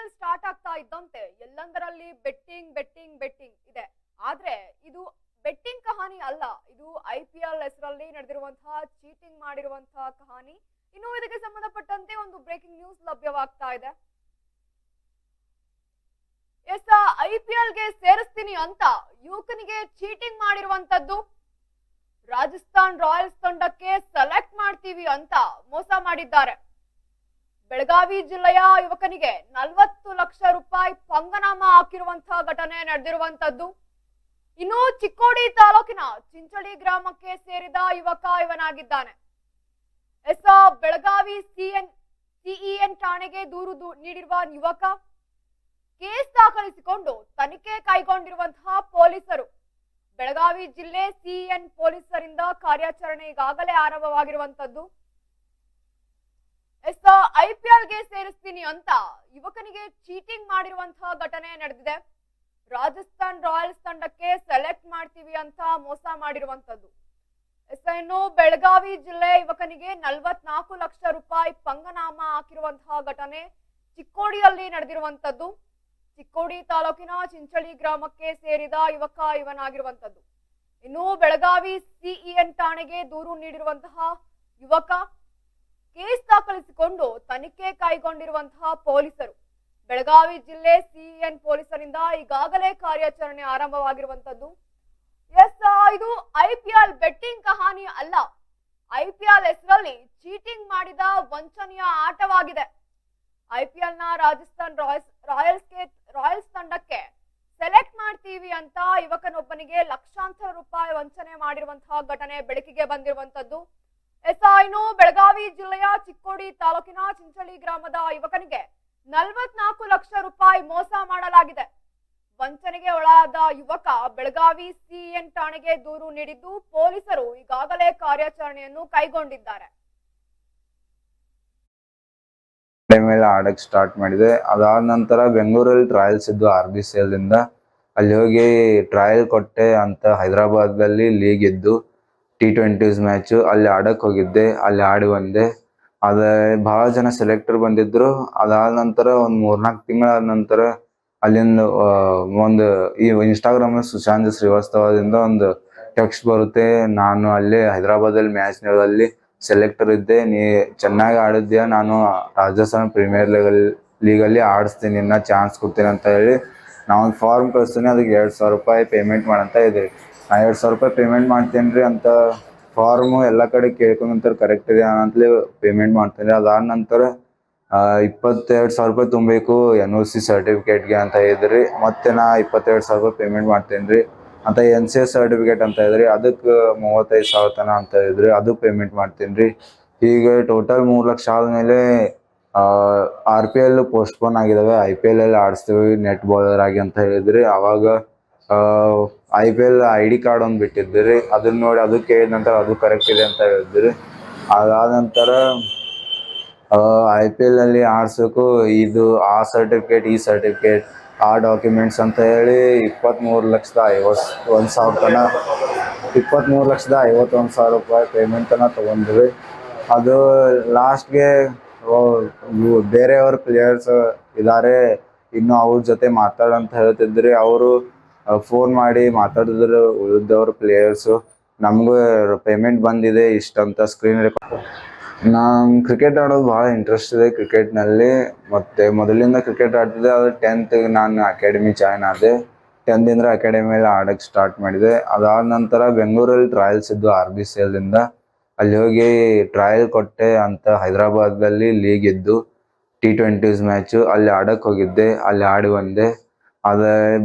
L start ಆಗ್ತಾ ಇದ್ದಂತೆ ಎಲ್ಲಂದರಲ್ಲಿ betting betting betting ಇದೆ. ಆದ್ರೆ ಇದು ಬೆಟ್ಟಿಂಗ್ ಕಹಾನಿ ಅಲ್ಲ. ಇದು ಐ ಪಿ ಎಲ್ ಹೆಸರಲ್ಲಿ ನಡೆದಿರುವಂತಹ ಚೀಟಿಂಗ್ ಮಾಡಿರುವಂತಹ ಕಹಾನಿ. ಇನ್ನು ಇದಕ್ಕೆ ಸಂಬಂಧಪಟ್ಟಂತೆ ಒಂದು ಬ್ರೇಕಿಂಗ್ ನ್ಯೂಸ್ ಲಭ್ಯವಾಗ್ತಾ ಇದೆ. ಎಸ್, ಐ ಪಿ ಎಲ್ಗೆ ಸೇರಿಸ್ತೀನಿ ಅಂತ ಯುವಕನಿಗೆ ಚೀಟಿಂಗ್ ಮಾಡಿರುವಂತದ್ದು ರಾಜಸ್ಥಾನ್ ರಾಯಲ್ಸ್ ತಂಡಕ್ಕೆ ಸೆಲೆಕ್ಟ್ ಮಾಡ್ತೀವಿ ಅಂತ ಮೋಸ ಮಾಡಿದ್ದಾರೆ. ಬೆಳಗಾವಿ ಜಿಲ್ಲೆಯ ಯುವಕನಿಗೆ ನಲವತ್ತು ಲಕ್ಷ ರೂಪಾಯಿ ಪಂಗನಾಮ ಹಾಕಿರುವಂತಹ ಘಟನೆ ನಡೆದಿರುವಂತದ್ದು. ಇನ್ನು ಚಿಕ್ಕೋಡಿ ತಾಲೂಕಿನ ಚಿಂಚಳಿ ಗ್ರಾಮಕ್ಕೆ ಸೇರಿದ ಯುವಕ ಇವನಾಗಿದ್ದಾನೆ. ಎಸ್ ಬೆಳಗಾವಿ ಸಿಎನ್, ಸಿಇಎನ್ ಠಾಣೆಗೆ ದೂರು ನೀಡಿರುವ ಯುವಕ ಕೇಸ್ ದಾಖಲಿಸಿಕೊಂಡು ತನಿಖೆ ಕೈಗೊಂಡಿರುವಂತಹ ಪೊಲೀಸರು. ಬೆಳಗಾವಿ ಜಿಲ್ಲೆ ಸಿಎನ್ ಪೊಲೀಸರಿಂದ ಕಾರ್ಯಾಚರಣೆ ಈಗಾಗಲೇ ಆರಂಭವಾಗಿರುವಂತದ್ದು. ಎಸ್ ಪಿ ಗೆ ಸೇರಿಸ್ತೀನಿ ಅಂತ ಯುವಕನಿಗೆ ಚೀಟಿಂಗ್ ಮಾಡಿರುವಂತಹ ಘಟನೆ ನಡೆದಿದೆ. ರಾಜಸ್ಥಾನ್ ರಾಯಲ್ಸ್ ತಂಡಕ್ಕೆ ಸೆಲೆಕ್ಟ್ ಮಾಡ್ತೀವಿ ಅಂತ ಮೋಸ ಮಾಡಿರುವಂತದ್ದು ಎಸ್ ಇನ್ನು ಬೆಳಗಾವಿ ಜಿಲ್ಲೆ ಯುವಕನಿಗೆ ನಲವತ್ನಾಲ್ಕು ಲಕ್ಷ ರೂಪಾಯಿ ಪಂಗನಾಮ ಹಾಕಿರುವಂತಹ ಘಟನೆ ಚಿಕ್ಕೋಡಿಯಲ್ಲಿ ನಡೆದಿರುವಂತದ್ದು ಚಿಕ್ಕೋಡಿ ತಾಲೂಕಿನ ಚಿಂಚಳಿ ಗ್ರಾಮಕ್ಕೆ ಸೇರಿದ ಯುವಕ ಇವನಾಗಿರುವಂತದ್ದು ಇನ್ನು ಬೆಳಗಾವಿ ಸಿಇಎನ್ ಠಾಣೆಗೆ ದೂರು ನೀಡಿರುವಂತಹ ಯುವಕ ಕೇಸ್ ದಾಖಲಿಸಿಕೊಂಡು ತನಿಖೆ ಕೈಗೊಂಡಿರುವಂತಹ ಪೊಲೀಸರು. ಬೆಳಗಾವಿ ಜಿಲ್ಲೆ ಸಿಎನ್ ಪೊಲೀಸರಿಂದ ಈಗಾಗಲೇ ಕಾರ್ಯಾಚರಣೆ ಆರಂಭವಾಗಿರುವಂತದ್ದು ಎಸ್ ಇದು ಐಪಿಎಲ್ ಬೆಟ್ಟಿಂಗ್ ಕಹಾನಿ ಅಲ್ಲ. ಐಪಿಎಲ್ ಹೆಸರಲ್ಲಿ ಚೀಟಿಂಗ್ ಮಾಡಿದ ವಂಚನೆಯ ಆಟವಾಗಿದೆ. ಐಪಿಎಲ್ನ ರಾಜಸ್ಥಾನ್ ರಾಯಲ್ಸ್, ರಾಯಲ್ಸ್ಗೆ, ರಾಯಲ್ಸ್ ತಂಡಕ್ಕೆ ಸೆಲೆಕ್ಟ್ ಮಾಡ್ತೀವಿ ಅಂತ ಯುವಕನೊಬ್ಬನಿಗೆ ಲಕ್ಷಾಂತರ ರೂಪಾಯಿ ವಂಚನೆ ಮಾಡಿರುವಂತಹ ಘಟನೆ ಬೆಳಕಿಗೆ ಬಂದಿರುವಂತದ್ದು ಎಸ್ಐನು ಬೆಳಗಾವಿ ಜಿಲ್ಲೆಯ ಚಿಕ್ಕೋಡಿ ತಾಲೂಕಿನ ಚಿಂಚಳಿ ಗ್ರಾಮದ ಯುವಕನಿಗೆ ನಲವತ್ನಾಲ್ಕು ಲಕ್ಷ ರೂಪಾಯಿ ಮೋಸ ಮಾಡಲಾಗಿದೆ. ವಂಚನೆಗೆ ಒಳಗಾದ ಯುವಕ ಬೆಳಗಾವಿ ಸಿಎನ್ ಠಾಣೆಗೆ ದೂರು ನೀಡಿದ್ದು ಪೊಲೀಸರು ಈಗಾಗಲೇ ಕಾರ್ಯಾಚರಣೆಯನ್ನು ಕೈಗೊಂಡಿದ್ದಾರೆ. ಮೇಲೆ ಆಡಕ್ ಸ್ಟಾರ್ಟ್ ಮಾಡಿದೆ. ಅದಾದ ನಂತರ ಬೆಂಗಳೂರಲ್ಲಿ ಟ್ರಯಲ್ಸ್ ಇದ್ದು ಆರ್ ಬಿ ಸಿ ಇಂದ ಅಲ್ಲಿ ಹೋಗಿ ಟ್ರಯಲ್ ಕೊಟ್ಟೆ ಅಂತ ಹೈದರಾಬಾದಲ್ಲಿ ಲೀಗ್ ಇದ್ದು. ಟಿ ಟ್ವೆಂಟೀಸ್ ಮ್ಯಾಚ್ ಅಲ್ಲಿ ಆಡಕ್ಕೆ ಹೋಗಿದ್ದೆ, ಅಲ್ಲಿ ಆಡಿ ಬಂದೆ. ಅದೇ ಬಹಳ ಜನ ಸೆಲೆಕ್ಟರ್ ಬಂದಿದ್ರು. ಅದಾದ ನಂತರ ಒಂದು ಮೂರ್ನಾಲ್ಕು ತಿಂಗಳಾದ ನಂತರ ಅಲ್ಲಿಂದ ಒಂದು ಈ ಇನ್ಸ್ಟಾಗ್ರಾಮ್ ಸುಶಾಂತ್ ಶ್ರೀವಾಸ್ತವದಿಂದ ಒಂದು ಟೆಕ್ಸ್ಟ್ ಬರುತ್ತೆ. ನಾನು ಅಲ್ಲಿ ಹೈದರಾಬಾದಲ್ಲಿ ಮ್ಯಾಚ್ ಅಲ್ಲಿ ಸೆಲೆಕ್ಟರ್ ಇದ್ದೆ. ನೀ ಚೆನ್ನಾಗಿ ಆಡಿದ್ಯಾ? ನಾನು ರಾಜಸ್ಥಾನ್ ಪ್ರೀಮಿಯರ್ ಲೀಗಲ್ ಲೀಗಲ್ಲಿ ಆಡಿಸ್ತೀನಿ. ಇನ್ನ ಚಾನ್ಸ್ ಕೊಡ್ತೀನಿ ಅಂತ ಹೇಳಿ ನಾವು ಒಂದು ಫಾರ್ಮ್ ಕಳಿಸ್ತೀನಿ. ಅದಕ್ಕೆ ಎರಡು ಸಾವಿರ ರೂಪಾಯಿ ಪೇಮೆಂಟ್ ಮಾಡಂತ ಇದೆ ನಾ ಎರಡು ಸಾವಿರ ರೂಪಾಯಿ ಪೇಮೆಂಟ್ ಮಾಡ್ತೇನ್ರಿ ಅಂತ ಫಾರ್ಮು ಎಲ್ಲ ಕಡೆ ಕೇಳ್ಕೊಂಡ್ ಕರೆಕ್ಟ್ ಇದೆ ಅಂತಲೇ ಪೇಮೆಂಟ್ ಮಾಡ್ತೇನೆ ಅದಾದ ನಂತರ ಇಪ್ಪತ್ತೆರಡು ಸಾವಿರ ರೂಪಾಯಿ ತುಂಬಬೇಕು ಎನ್ ಒ ಸಿ ಸರ್ಟಿಫಿಕೇಟ್ಗೆ ಅಂತ ಇದ್ರಿ ಮತ್ತೆ ನಾ ಇಪ್ಪತ್ತೆರಡು ಸಾವಿರ ರೂಪಾಯಿ ಪೇಮೆಂಟ್ ಮಾಡ್ತೇನ್ರಿ ಅಂತ ಎನ್ ಸಿ ಎಸ್ ಸರ್ಟಿಫಿಕೇಟ್ ಅಂತ ಇದ್ರಿ ಅದಕ್ಕೆ ಮೂವತ್ತೈದು ಸಾವಿರ ತನ ಅಂತ ಇದ್ರಿ ಅದು ಪೇಮೆಂಟ್ ಮಾಡ್ತೀನಿ ಈಗ ಟೋಟಲ್ ಮೂರು ಲಕ್ಷ ಆದಮೇಲೆ ಆರ್ ಪಿ ಎಲ್ ಪೋಸ್ಟ್ಪೋನ್ ಆಗಿದಾವೆ. ಐ ಪಿ ಎಲ್ ಅಲ್ಲಿ ಆಡಿಸ್ತೀವಿ ನೆಟ್ ಬಾಲರ್ ಆಗಿ ಅಂತ ಹೇಳಿದ್ರಿ. ಅವಾಗ I P L I D card ಒಂದು ಬಿಟ್ಟಿದ್ರಿ ಅದನ್ನ ನೋಡಿ ಅದು ಕೇಳಿದ ನಂತರ ಅದು ಕರೆಕ್ಟ್ ಇದೆ ಅಂತ ಹೇಳಿದ್ರಿ ಅದಾದ ನಂತರ ಐ ಪಿ ಎಲ್ ಅಲ್ಲಿ ಆಡ್ಸೋಕು ಇದು ಆ ಸರ್ಟಿಫಿಕೇಟ್, ಈ ಸರ್ಟಿಫಿಕೇಟ್, ಆ ಡಾಕ್ಯುಮೆಂಟ್ಸ್ ಅಂತ ಹೇಳಿ ಇಪ್ಪತ್ತ್ಮೂರು ಲಕ್ಷದ ಐವತ್ತು ಒಂದು ಸಾವಿರ ತನ ಇಪ್ಪತ್ತ್ಮೂರು ಲಕ್ಷದ ಐವತ್ತೊಂದು ಸಾವಿರ ರೂಪಾಯಿ ಪೇಮೆಂಟ್ ತನ ತಗೊಂಡ್ವಿ. ಅದು ಲಾಸ್ಟ್ಗೆ ಬೇರೆಯವ್ರ ಪ್ಲೇಯರ್ಸ್ ಇದ್ದಾರೆ ಇನ್ನು ಅವ್ರ ಜೊತೆ ಮಾತಾಡಂತ ಹೇಳ್ತಿದ್ರಿ ಅವರು ಫೋನ್ ಮಾಡಿ ಮಾತಾಡಿದ್ರು ಉಳಿದವ್ರ ಪ್ಲೇಯರ್ಸು ನಮಗೂ ಪೇಮೆಂಟ್ ಬಂದಿದೆ, ಇಷ್ಟಂತ ಸ್ಕ್ರೀನ್ ರೆಕಾರ್ಡ್ ನಾನು ಕ್ರಿಕೆಟ್ ಆಡೋದು ಭಾಳ ಇಂಟ್ರೆಸ್ಟ್ ಇದೆ ಕ್ರಿಕೆಟ್ನಲ್ಲಿ ಮತ್ತು ಮೊದಲಿಂದ ಕ್ರಿಕೆಟ್ ಆಡ್ತಿದ್ದೆ ಅದು ಟೆಂತ್ ನಾನು ಅಕಾಡೆಮಿ ಜಾಯ್ನ್ ಆದೆ. ಅಕಾಡೆಮಿ ಅಕಾಡೆಮಿಯಲ್ಲಿ ಆಡಕ್ಕೆ ಸ್ಟಾರ್ಟ್ ಮಾಡಿದೆ. ಅದಾದ ನಂತರ ಬೆಂಗಳೂರಲ್ಲಿ ಟ್ರಯಲ್ಸ್ ಇದ್ದು ಆರ್ ಬಿ ಸಿ ಇಂದ ಅಲ್ಲಿ ಹೋಗಿ ಟ್ರಯಲ್ ಕೊಟ್ಟೆ ಅಂತ ಹೈದರಾಬಾದಲ್ಲಿ ಲೀಗ್ ಇದ್ದು ಟಿ ಟ್ವೆಂಟೀಸ್ ಮ್ಯಾಚು ಅಲ್ಲಿ ಆಡಕ್ಕೆ ಹೋಗಿದ್ದೆ, ಅಲ್ಲಿ ಆಡಿ ಬಂದೆ. ಅದ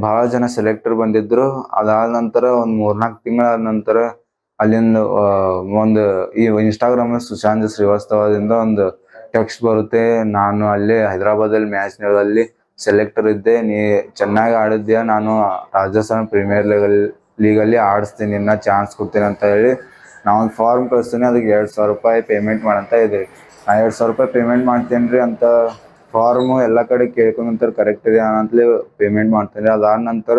ಬಹಳ ಜನ ಸೆಲೆಕ್ಟರ್ ಬಂದಿದ್ರು. ಅದಾದ ನಂತರ ಒಂದು ಮೂರ್ನಾಲ್ಕು ತಿಂಗಳಾದ ನಂತರ ಅಲ್ಲಿಂದ ಒಂದು ಈ ಇನ್ಸ್ಟಾಗ್ರಾಮ್ ಸುಶಾಂತ್ ಶ್ರೀವಾಸ್ತವದಿಂದ ಒಂದು ಟೆಕ್ಸ್ಟ್ ಬರುತ್ತೆ. ನಾನು ಅಲ್ಲಿ ಹೈದರಾಬಾದ್ ಅಲ್ಲಿ ಮ್ಯಾಚ್ನಲ್ಲಿ ಸೆಲೆಕ್ಟರ್ ಇದ್ದೆ. ನೀ ಚೆನ್ನಾಗಿ ಆಡಿದ್ಯಾ? ನಾನು ರಾಜಸ್ಥಾನ ಪ್ರೀಮಿಯರ್ ಲೀಗಲ್ ಲೀಗಲ್ಲಿ ಆಡಿಸ್ತೀನಿ. ಇನ್ನ ಚಾನ್ಸ್ ಕೊಡ್ತೀನಿ ಅಂತ ಹೇಳಿ ನಾವೊಂದು ಫಾರ್ಮ್ ಕಳಿಸ್ತೀನಿ. ಅದಕ್ಕೆ ಎರಡು ಸಾವಿರ ರೂಪಾಯಿ ಪೇಮೆಂಟ್ ಮಾಡಂತ ಇದ್ರಿ ನಾ ಎರಡು ಸಾವಿರ ರೂಪಾಯಿ ಪೇಮೆಂಟ್ ಮಾಡ್ತೀನಿ ರೀ ಅಂತ ಫಾರ್ಮು ಎಲ್ಲ ಕಡೆ ಕೇಳ್ಕೊಂಡ್ ಕರೆಕ್ಟ್ ಇದೆ ಅಂತಲೇ ಪೇಮೆಂಟ್ ಮಾಡ್ತೀನಿ ಅದಾದ ನಂತರ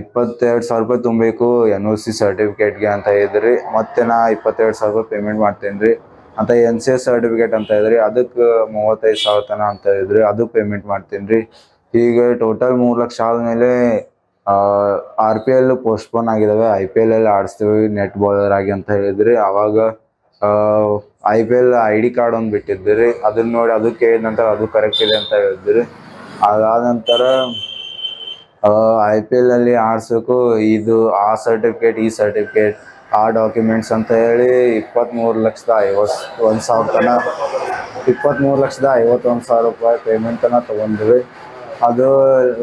ಇಪ್ಪತ್ತೆರಡು ಸಾವಿರ ರೂಪಾಯಿ ತುಂಬಬೇಕು ಎನ್ ಒ ಸಿ ಸರ್ಟಿಫಿಕೇಟ್ಗೆ ಅಂತ ಇದ್ರಿ ಮತ್ತೆ ನಾ ಇಪ್ಪತ್ತೆರಡು ಸಾವಿರ ರೂಪಾಯಿ ಪೇಮೆಂಟ್ ಮಾಡ್ತೇನೆ ರೀ ಅಂತ ಎನ್ ಸಿ ಎಸ್ ಸರ್ಟಿಫಿಕೇಟ್ ಅಂತ ಇದ್ರಿ ಅದಕ್ಕೆ ಮೂವತ್ತೈದು ಸಾವಿರ ತನ ಅಂತ ಇದ್ರಿ ಅದು ಪೇಮೆಂಟ್ ಮಾಡ್ತೀನಿ ರೀ ಈಗ ಟೋಟಲ್ ಮೂರು ಲಕ್ಷ ಆದಮೇಲೆ ಆರ್ ಪಿ ಎಲ್ ಪೋಸ್ಟ್ಪೋನ್ ಆಗಿದಾವೆ. ಐ ಪಿ ಎಲ್ ಅಲ್ಲಿ ಆಡಿಸ್ತೀವಿ ನೆಟ್ ಬಾಲರ್ ಆಗಿ ಅಂತ ಹೇಳಿದ್ರಿ. ಅವಾಗ I P L I D card ಒಂದು ಬಿಟ್ಟಿದ್ರಿ ಅದನ್ನ ನೋಡಿ ಅದು ಕೇಳಿದ ನಂತರ ಅದು ಕರೆಕ್ಟ್ ಇದೆ ಅಂತ ಹೇಳಿದ್ರಿ. ಅದಾದ ನಂತರ ಐ ಪಿ ಎಲ್ ಅಲ್ಲಿ ಆಡ್ಸೋಕು ಇದು ಆ ಸರ್ಟಿಫಿಕೇಟ್, ಈ ಸರ್ಟಿಫಿಕೇಟ್, ಆ ಡಾಕ್ಯುಮೆಂಟ್ಸ್ ಅಂತ ಹೇಳಿ ಇಪ್ಪತ್ತ್ಮೂರು ಲಕ್ಷದ ಐವತ್ತು, ಒಂದು ಸಾವಿರ ತನ ಇಪ್ಪತ್ತ್ಮೂರು ಲಕ್ಷದ ಐವತ್ತೊಂದು ಸಾವಿರ ರೂಪಾಯಿ ಪೇಮೆಂಟ್ ತನ ತೊಗೊಂಡ್ವಿ. ಅದು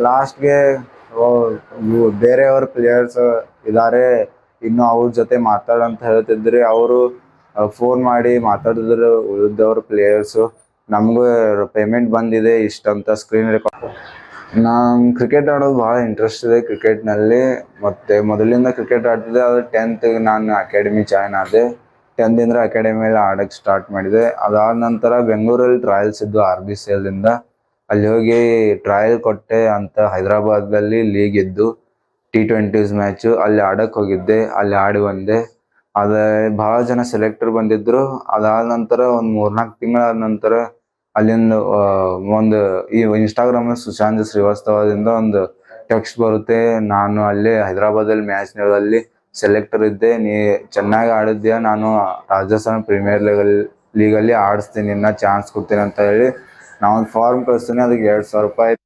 ಲಾಸ್ಟ್ಗೆ ಬೇರೆಯವ್ರ ಪ್ಲೇಯರ್ಸ್ ಇದ್ದಾರೆ ಇನ್ನು ಅವ್ರ ಜೊತೆ ಮಾತಾಡಂತ ಹೇಳ್ತಿದ್ರಿ. ಅವರು ಫೋನ್ ಮಾಡಿ ಮಾತಾಡಿದ್ರು, ಉಳಿದವ್ರ ಪ್ಲೇಯರ್ಸು ನಮಗೂ ಪೇಮೆಂಟ್ ಬಂದಿದೆ, ಇಷ್ಟಂತ ಸ್ಕ್ರೀನ್ ರೆಕಾರ್ಡ್ ನಾನ್ ಕ್ರಿಕೆಟ್ ಆಡೋದು ಭಾಳ ಇಂಟ್ರೆಸ್ಟ್ ಇದೆ ಕ್ರಿಕೆಟ್ನಲ್ಲಿ ಮತ್ತು ಮೊದಲಿಂದ ಕ್ರಿಕೆಟ್ ಆಡ್ತಿದ್ದೆ ಅದು ಟೆಂತ್ ನಾನು ಅಕಾಡೆಮಿ ಜಾಯ್ನ್ ಆದೆ. ಟೆಂತಿಂದ ಅಕಾಡೆಮಿಯಲ್ಲಿ ಆಡೋಕ್ಕೆ ಸ್ಟಾರ್ಟ್ ಮಾಡಿದೆ. ಅದಾದ ನಂತರ ಬೆಂಗಳೂರಲ್ಲಿ ಟ್ರಯಲ್ಸ್ ಇದ್ದು ಆರ್ ಬಿ ಸಿ ಎಲ್ಲಿಂದ ಅಲ್ಲಿ ಹೋಗಿ ಟ್ರಯಲ್ ಕೊಟ್ಟೆ ಅಂತ ಹೈದರಾಬಾದಲ್ಲಿ ಲೀಗ್ ಇದ್ದು ಟಿ ಟ್ವೆಂಟೀಸ್ ಮ್ಯಾಚು ಅಲ್ಲಿ ಆಡಕ್ಕೆ ಹೋಗಿದ್ದೆ, ಅಲ್ಲಿ ಆಡಿ ಬಂದೆ. ಅದೇ ಬಹಳ ಜನ ಸೆಲೆಕ್ಟರ್ ಬಂದಿದ್ರು. ಅದಾದ ನಂತರ ಒಂದ್ ಮೂರ್ನಾಲ್ಕು ತಿಂಗಳಾದ ನಂತರ ಅಲ್ಲಿಂದ ಒಂದು ಈ ಇನ್ಸ್ಟಾಗ್ರಾಮ್ ಸುಶಾಂತ್ ಶ್ರೀವಾಸ್ತವದಿಂದ ಒಂದು ಟೆಕ್ಸ್ಟ್ ಬರುತ್ತೆ. ನಾನು ಅಲ್ಲಿ ಹೈದರಾಬಾದಲ್ಲಿ ಮ್ಯಾಚ್ ಅಲ್ಲಿ ಸೆಲೆಕ್ಟರ್ ಇದ್ದೆ. ನೀ ಚೆನ್ನಾಗಿ ಆಡಿದ್ಯಾ? ನಾನು ರಾಜಸ್ಥಾನ ಪ್ರೀಮಿಯರ್ ಲೆವೆಲ್ ಲೀಗಲ್ಲಿ ಆಡಿಸ್ತೀನಿ. ಇನ್ನ ಚಾನ್ಸ್ ಕೊಡ್ತೀನಿ ಅಂತ ಹೇಳಿ ನಾವೊಂದು ಫಾರ್ಮ್ ಕಳಿಸ್ತೀನಿ. ಅದಕ್ಕೆ ಎರಡು ಸಾವಿರ ರೂಪಾಯಿ